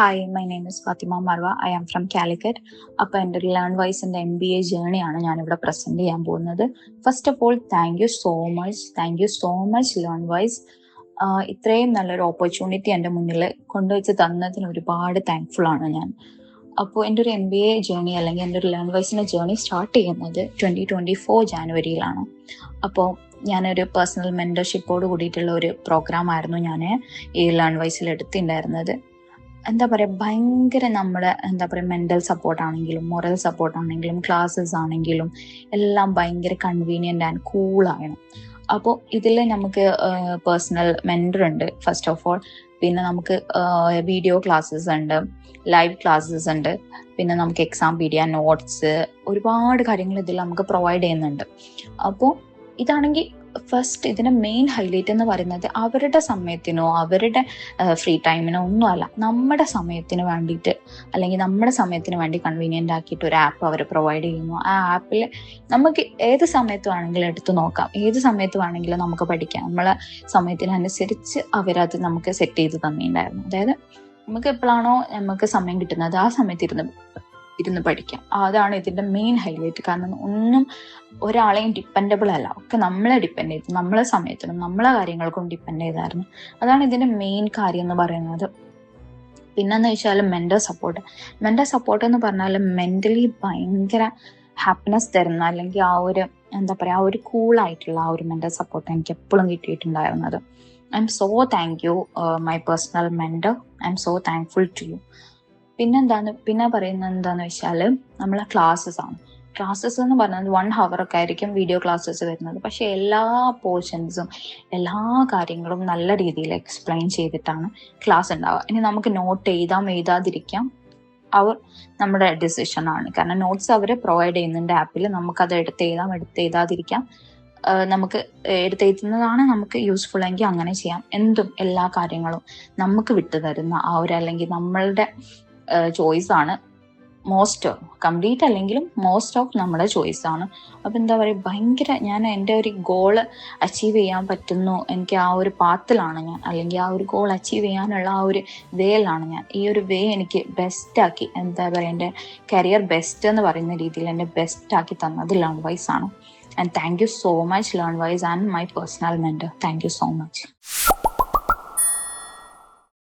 Hi my name is Fathima Marva I am from Calicut അപ്പോൾ എന്റെ learn വൈസിന്റെ M B A ജേണിയാണ് ഞാനിവിടെ പ്രസന്റ് ചെയ്യാൻ പോകുന്നത്. First of all thank you so much thank you so much learn wise ഇത്രയും നല്ലൊരു opportunity എന്റെ മുന്നിൽ കൊണ്ടുവച്ച് തന്നതിന് ഒരുപാട് താങ്ക്ഫുൾ ആണ് ഞാൻ. അപ്പോൾ എന്റെ ഒരു എം ബി എ ജേണി അല്ലെങ്കിൽ എന്റെ ഒരു ലേൺ വൈസിന്റെ ജേണി സ്റ്റാർട്ട് ചെയ്യുന്നത് ട്വന്റി ട്വന്റി ഫോർ ജാനുവരിയിലാണ്. അപ്പോൾ ഞാനൊരു പേഴ്സണൽ മെന്റർഷിപ്പോട് കൂടിയിട്ടുള്ള ഒരു പ്രോഗ്രാം ആയിരുന്നു ഞാൻ ഈ ലേൺ വൈസിൽ എടുത്തിട്ടുണ്ടായിരുന്നത്. എന്താ പറയുക ഭയങ്കര നമ്മുടെ എന്താ പറയുക മെന്റൽ സപ്പോർട്ട് ആണെങ്കിലും മൊറൽ സപ്പോർട്ട് ആണെങ്കിലും ക്ലാസ്സസ് ആണെങ്കിലും എല്ലാം ഭയങ്കര കൺവീനിയന്റ് ആൻഡ് കൂളാണ് അപ്പോൾ ഇതിൽ നമുക്ക് പേഴ്സണൽ മെന്റർ ഉണ്ട് ഫസ്റ്റ് ഓഫ് ഓൾ പിന്നെ നമുക്ക് വീഡിയോ ക്ലാസ്സസ് ഉണ്ട് ലൈവ് ക്ലാസ്സസ് ഉണ്ട്. പിന്നെ നമുക്ക് എക്സാം പീഡിയ നോട്ട്സ് ഒരുപാട് കാര്യങ്ങൾ ഇതിൽ നമുക്ക് പ്രൊവൈഡ് ചെയ്യുന്നുണ്ട്. അപ്പോൾ ഇതാണെങ്കിൽ ഫസ്റ്റ് ഇതിന്റെ മെയിൻ ഹൈലൈറ്റ് എന്ന് പറയുന്നത് അവരുടെ സമയത്തിനോ അവരുടെ ഫ്രീ ടൈമിനോ ഒന്നുമല്ല നമ്മുടെ സമയത്തിന് വേണ്ടിയിട്ട് അല്ലെങ്കിൽ നമ്മുടെ സമയത്തിന് വേണ്ടി കൺവീനിയന്റ് ആക്കിയിട്ട് ഒരു ആപ്പ് അവർ പ്രൊവൈഡ് ചെയ്യുന്നു. ആ ആപ്പിൽ നമുക്ക് ഏത് സമയത്ത് വേണമെങ്കിലും എടുത്തു നോക്കാം. ഏത് സമയത്ത് വേണമെങ്കിലും നമുക്ക് പഠിക്കാം. നമ്മളെ സമയത്തിനനുസരിച്ച് അവരത് നമുക്ക് സെറ്റ് ചെയ്ത് തന്നിട്ടുണ്ടായിരുന്നു. അതായത് നമുക്ക് എപ്പോഴാണോ നമുക്ക് സമയം കിട്ടുന്നത് ആ സമയത്ത് ഇരുന്ന് ഇരുന്ന് പഠിക്കാം. അതാണ് ഇതിന്റെ മെയിൻ ഹൈലൈറ്റ് കാരണം ഒന്നും ഒരാളെയും ഡിപ്പെൻഡബിൾ അല്ല. ഒക്കെ നമ്മളെ ഡിപ്പെൻഡ് ചെയ്തു നമ്മളെ സമയത്തിനും നമ്മളെ കാര്യങ്ങൾക്കും ഡിപ്പെൻഡ് ചെയ്തായിരുന്നു. അതാണ് ഇതിന്റെ മെയിൻ കാര്യം എന്ന് പറയുന്നത്. പിന്നെന്ന് വെച്ചാൽ മെന്റൽ സപ്പോർട്ട് മെന്റൽ സപ്പോർട്ട് എന്ന് പറഞ്ഞാൽ മെന്റലി ഭയങ്കര ഹാപ്പിനെസ് തരുന്ന അല്ലെങ്കിൽ ആ ഒരു എന്താ പറയുക ആ ഒരു കൂളായിട്ടുള്ള ആ ഒരു മെന്റൽ സപ്പോർട്ട് എനിക്ക് എപ്പോഴും കിട്ടിയിട്ടുണ്ടായിരുന്നത്. I'm so thank you my personal mentor I'm so thankful to you പിന്നെന്താന്ന് പിന്നെ പറയുന്നത് എന്താന്ന് വെച്ചാൽ നമ്മളെ ക്ലാസ്സസ് ആണ്. ക്ലാസ്സസ് എന്ന് പറഞ്ഞാൽ വൺ ഹവർ ഒക്കെ ആയിരിക്കും വീഡിയോ ക്ലാസ്സസ് വരുന്നത്. പക്ഷെ എല്ലാ പോർഷൻസും എല്ലാ കാര്യങ്ങളും നല്ല രീതിയിൽ എക്സ്പ്ലെയിൻ ചെയ്തിട്ടാണ് ക്ലാസ് ഉണ്ടാവുക. ഇനി നമുക്ക് നോട്ട് എഴുതാം എഴുതാതിരിക്കാം. അവർ നമ്മുടെ ഡിസിഷൻ ആണ്. കാരണം നോട്ട്സ് അവർ പ്രൊവൈഡ് ചെയ്യുന്നുണ്ട് ആപ്പിൽ നമുക്കത് എടുത്ത് എഴുതാം എടുത്ത് എഴുതാതിരിക്കാം. നമുക്ക് എടുത്തെഴുതുന്നതാണ് നമുക്ക് യൂസ്ഫുൾ എങ്കിൽ അങ്ങനെ ചെയ്യാം. എന്തും എല്ലാ കാര്യങ്ങളും നമുക്ക് വിട്ടു തരുന്ന ആ ഒരു അല്ലെങ്കിൽ നമ്മളുടെ ചോയ്സ് ആണ്. മോസ്റ്റ് കംപ്ലീറ്റ് അല്ലെങ്കിലും മോസ്റ്റ് ഓഫ് നമ്മുടെ ചോയ്സ് ആണ്. അപ്പം എന്താ പറയുക ഭയങ്കര ഞാൻ എന്റെ ഒരു ഗോൾ അച്ചീവ് ചെയ്യാൻ പറ്റുന്നു. എനിക്ക് ആ ഒരു പാത്തിലാണ് ഞാൻ. അല്ലെങ്കിൽ ആ ഒരു ഗോൾ അച്ചീവ് ചെയ്യാനുള്ള ആ ഒരു വേയിലാണ് ഞാൻ. ഈ ഒരു വേ എനിക്ക് ബെസ്റ്റ് ആക്കി എന്താ പറയുക എന്റെ കരിയർ ബെസ്റ്റ് എന്ന് പറയുന്ന രീതിയിൽ എന്നെ ബെസ്റ്റ് ആക്കി തന്നത് ലേൺ വൈസ് ആണ്. And thank you so much learn wise and my personal mentor thank you so much